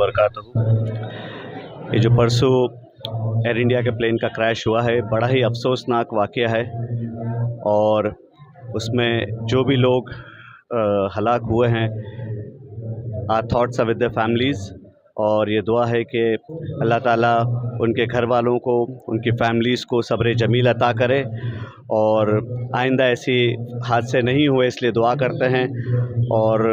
बरकत ये जो परसों एयर इंडिया के प्लेन का क्रैश हुआ है, बड़ा ही अफसोसनाक वाक़ है और उसमें जो भी लोग हलाक हुए हैं are thoughts with the families और ये दुआ है कि अल्लाह ताला उनके घर वालों को, उनकी फैमिलीज़ को सब्र जमील अता करे और आइंदा ऐसी हादसे नहीं हुए, इसलिए दुआ करते हैं और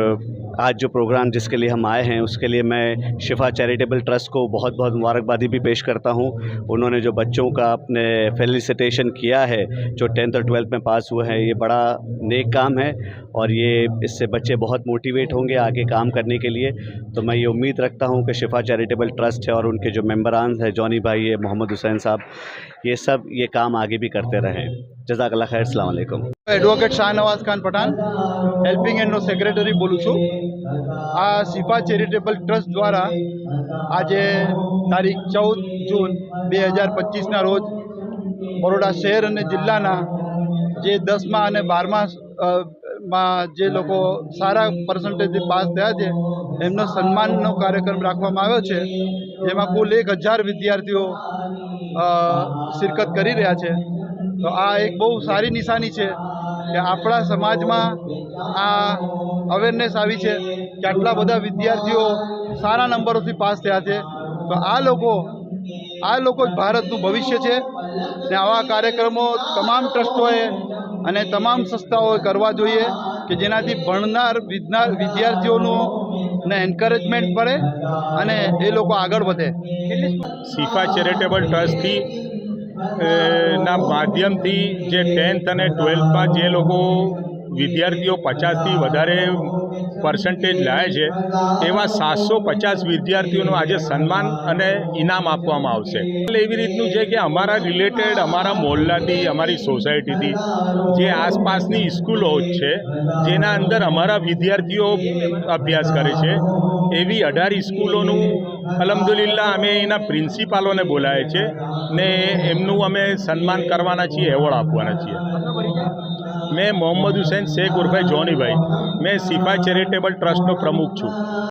आज जो प्रोग्राम जिसके लिए हम आए हैं, उसके लिए मैं शिफा चैरिटेबल ट्रस्ट को बहुत बहुत मुबारकबादी भी पेश करता हूँ। उन्होंने जो बच्चों का अपने फेलिसिटेशन किया है, जो टेंथ और ट्वेल्थ में पास हुए हैं, ये बड़ा नेक काम है और ये इससे बच्चे बहुत मोटिवेट होंगे आगे काम करने के लिए। तो मैं ये उम्मीद रखता हूँ कि शिफा चैरिटेबल ट्रस्ट है और उनके जो मेम्बरान हैं जॉनी भाई है मोहम्मद हुसैन साहब, ये सब ये काम आगे भी करते रहें। જઝાકલ્લા ખેર અસલામ વાલેકુમ એડવોકેટ શાહનવાઝ ખાન પઠાન હેલ્પિંગ હેન્ડનો સેક્રેટરી બોલું છું. આ સિફા ચેરિટેબલ ટ્રસ્ટ દ્વારા આજે તારીખ ચૌદ જૂન બે હજાર પચીસના રોજ બરોડા શહેર અને જિલ્લાના જે દસમા અને બારમા માં જે લોકો સારા પર્સન્ટેજ પાસ થયા છે, એમનો સન્માનનો કાર્યક્રમ રાખવામાં આવ્યો છે. જેમાં કુલ એક હજાર વિદ્યાર્થીઓ શિરકત કરી રહ્યા છે. તો આ એક બહુ સારી નિશાની છે કે આપણા સમાજમાં આ અવેરનેસ આવી છે કે આટલા બધા વિદ્યાર્થીઓ સારા નંબરોથી પાસ થયા છે. તો આ લોકો આ લોકો જ ભારતનું ભવિષ્ય છે ને આવા કાર્યક્રમો તમામ ટ્રસ્ટોએ અને તમામ સંસ્થાઓએ કરવા જોઈએ કે જેનાથી ભણનાર વિજ્ઞાન વિદ્યાર્થીઓનું ને એન્કરેજમેન્ટ મળે અને એ લોકો આગળ વધે. શિફા ચેરિટેબલ ટ્રસ્ટથી ના માધ્યમથી જે ટેન્થ અને ટ્વેલ્થમાં જે લોકો વિદ્યાર્થીઓ પચાસથી વધારે પર્સન્ટેજ લાવે છે, એવા સાતસો પચાસ વિદ્યાર્થીઓનું આજે સન્માન અને ઇનામ આપવામાં આવશે. એટલે એવી રીતનું છે કે અમારા રિલેટેડ અમારા મોહલ્લાથી, અમારી સોસાયટીથી જે આસપાસની સ્કૂલો છે, જેના અંદર અમારા વિદ્યાર્થીઓ અભ્યાસ કરે છે એવી અઢાર સ્કૂલોનું અલમદુલિલ્લા અમે એના પ્રિન્સિપાલોને બોલાવે છે ને એમનું અમે સન્માન કરવાના છીએ, એવોર્ડ આપવાના છીએ. મેં મોહમ્મદ હુસૈન, શેખ ઉર્ફે જોનીભાઈ. મેં સિફા ચેરિટેબલ ટ્રસ્ટનો પ્રમુખ છું.